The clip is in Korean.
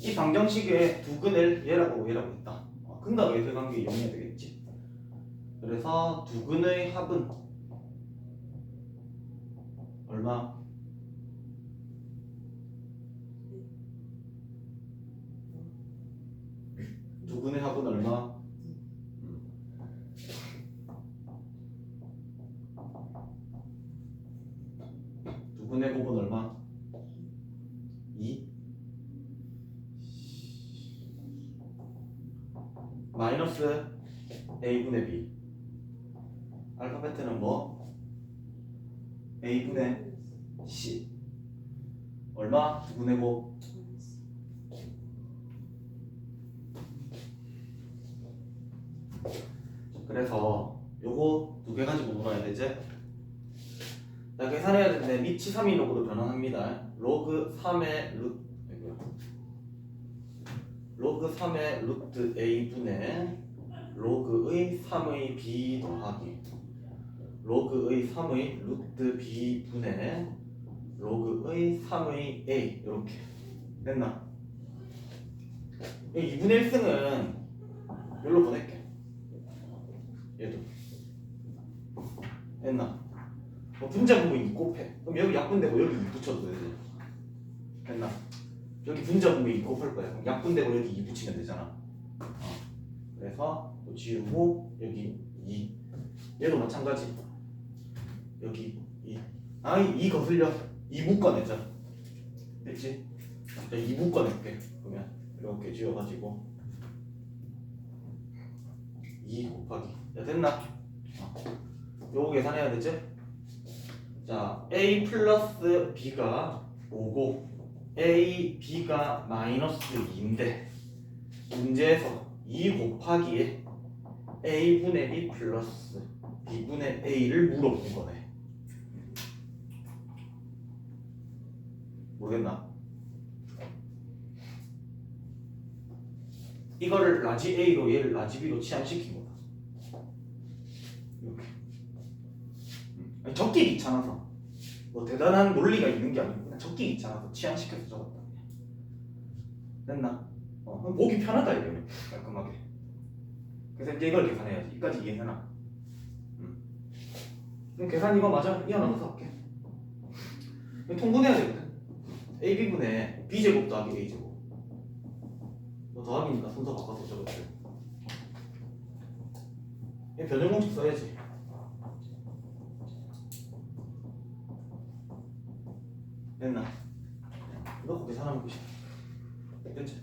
이 방정식에 두 근을 얘라고 얘라고 했다. 어, 근과 외세 관계 이용해야 되겠지. 그래서 두 근의 합은 얼마? 두 근의 합은 얼마? 음. 두 근의 곱은 얼마? 마이너스 a분의 b 알파벳은 뭐? a분의 c 얼마? 2분의 5 그래서 요거 두 개 가지고 놀아야 되지? 자 계산해야 되는데 밑이 3이 로그로 변환합니다 로그 3의 루트. 로그 3의 루트 a분의 로그의 3의 b 더하기 로그의 3의 루트 b분의 로그의 3의 a 이렇게 됐나? 이 2분의 1승은 여기로 보낼게 얘도 됐나? 뭐 분자 부분 2 곱해 그럼 여기 약분되고 여기 2 붙여도 되지 됐나? 여기 분자 부분 2 곱할 거야 약분되고 여기 2 붙이면 되잖아 어. 그래서 또 지우고 여기 2 얘도 마찬가지 여기 2 아이 2 거슬려 2 묶어내자 됐지? 자, 2 묶어낼게 그러면 이렇게 지워가지고 2 곱하기 야 됐나? 어. 요거 계산해야 되지? 자 a 플러스 b가 5고 a b가 마이너스 2인데 문제에서 2 곱하기에 a분의 b 플러스 b분의 a를 물어본 거네 모르겠나? 이거를 라지 a로 얘를 라지 b로 치환시킨 거다 이렇게 음. 적기 귀찮아서 뭐 대단한 논리가 있는 게 아니고 그냥 적기 귀찮아서 치환시켜서 적었다. 됐나? 어, 그럼 보기 편하다 이거는. 깔끔하게. 그래서 이제 이걸 계산해야지. 이까지 이해해놔. 음. 그럼 계산 이거 맞아? 이 하나 더 할게. 통분해야 되거든. AB분의 B제곱 더하기 A제곱. 뭐 더하기니까 순서 바꿔서 이 변형공식 써야지 됐나? 이거 계산하면 끝이야 됐지?